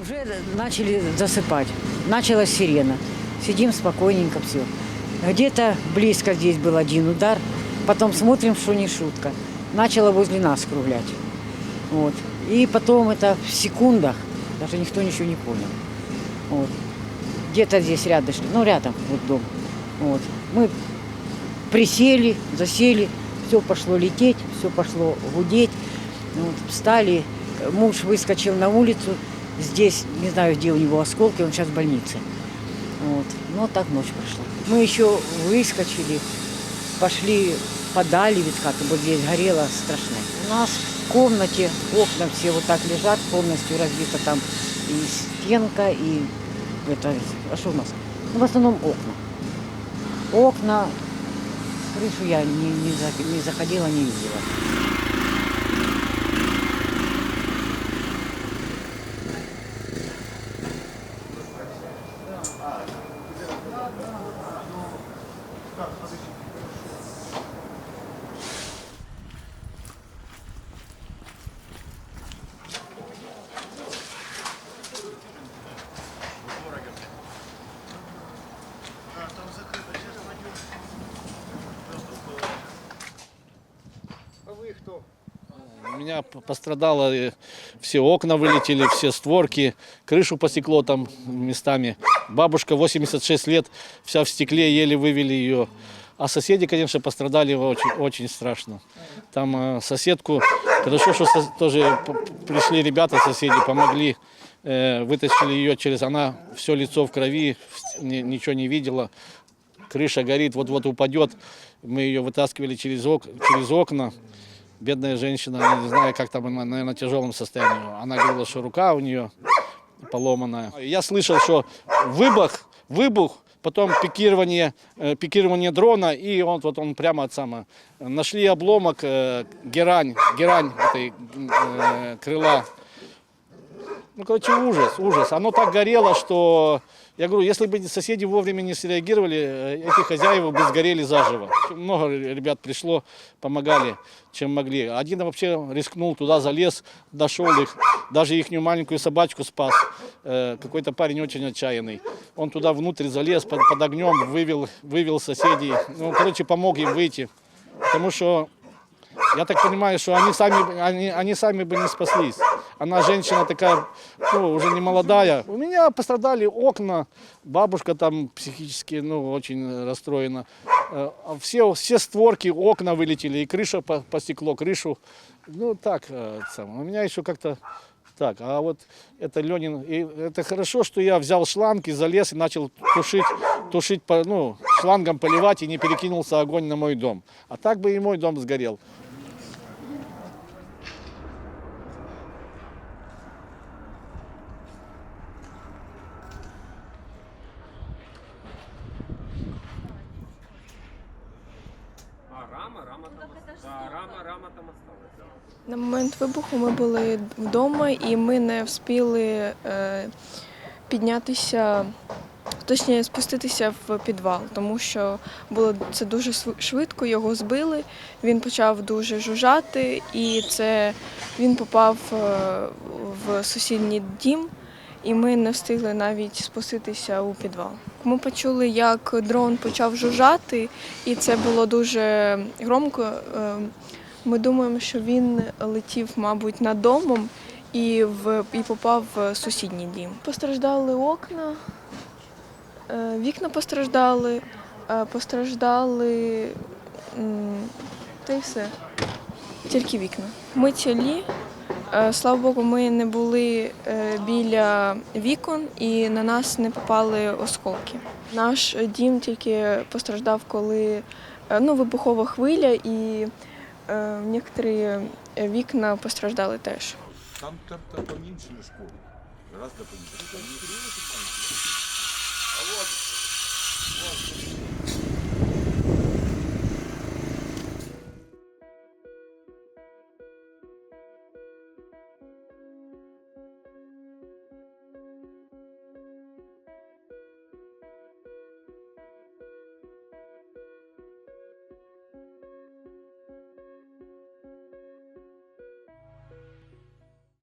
Уже начали засыпать. Началась сирена. Сидим спокойненько, все. Где-то близко здесь был один удар. Потом смотрим, что не шутка. Начало возле нас круглять. Вот. И потом это в секундах, даже никто ничего не понял. Вот. Где-то здесь рядом, ну рядом вот дом. Вот. Мы присели, засели, все пошло лететь, все пошло гудеть. Вот, встали, муж выскочил на улицу, здесь, не знаю, где у него осколки, он сейчас в больнице. Вот. Ну, вот так ночь прошла. Мы еще выскочили, пошли подали, ведь как вот здесь горело страшно. У нас в комнате окна все вот так лежат, полностью разбита там и стенка, и это, а что у нас? Ну, в основном окна. Окна, крышу я не, не, не заходила, не видела. У меня пострадало, э, все окна вылетели, все створки, крышу посекло там местами. Бабушка 86 лет, вся в стекле, еле вывели ее. А соседи, конечно, пострадали очень, очень страшно. Там э, соседку, хорошо, что тоже пришли ребята, соседи, помогли, э, вытащили ее через, она все лицо в крови, ничего не видела. Крыша горит, вот-вот упадет. Мы ее вытаскивали через, ок- через окна бедная женщина, не знаю, как там она, наверное, в тяжелом состоянии. Она говорила, что рука у нее поломанная. Я слышал, что выбух, выбух, потом пикирование, э, пикирование дрона, и он вот он прямо от самого. Нашли обломок, э, герань, герань этой э, крыла. Ну, короче, ужас, ужас. Оно так горело, что я говорю, если бы соседи вовремя не среагировали, э, эти хозяева бы сгорели заживо. Много ребят пришло, помогали, чем могли. Один вообще рискнул, туда залез, дошел их, даже их маленькую собачку спас. Э, Какой-то парень очень отчаянный. Он туда внутрь залез под, под огнем, вывел, вывел соседей. Ну, короче, помог им выйти. Потому что я так понимаю, что они сами, они, они сами бы не спаслись. Она женщина такая, ну, уже не молодая. У меня пострадали окна, бабушка там психически, ну, очень расстроена. Э, Все, все створки, окна вылетели, и крыша по- посекло, крышу. Ну, так, э, у меня еще как-то так, а вот это Ленин, и это хорошо, что я взял шланг и залез и начал тушить, тушить, ну, шлангом поливать и не перекинулся огонь на мой дом. А так бы и мой дом сгорел. На момент вибуху ми були вдома і ми не встигли е, піднятися, точніше спуститися в підвал, тому що було це дуже швидко, його збили. Він почав дуже жужжати, і це він попав е, в сусідній дім, і ми не встигли навіть спуститися у підвал. Ми почули, як дрон почав жужжати, і це було дуже громко. Ми думаємо, що він летів, мабуть, над домом і, в, і попав в сусідній дім. Постраждали окна, е, вікна постраждали, е, постраждали та й все. Тільки вікна. Ми цілі. Е, Слава Богу, ми не були біля вікон і на нас не попали осколки. Наш дім тільки постраждав, коли ну, вибухова хвиля і е, некоторі вікна постраждали теж. Там, там, поменьше Раз до поменьше. А вот, вот.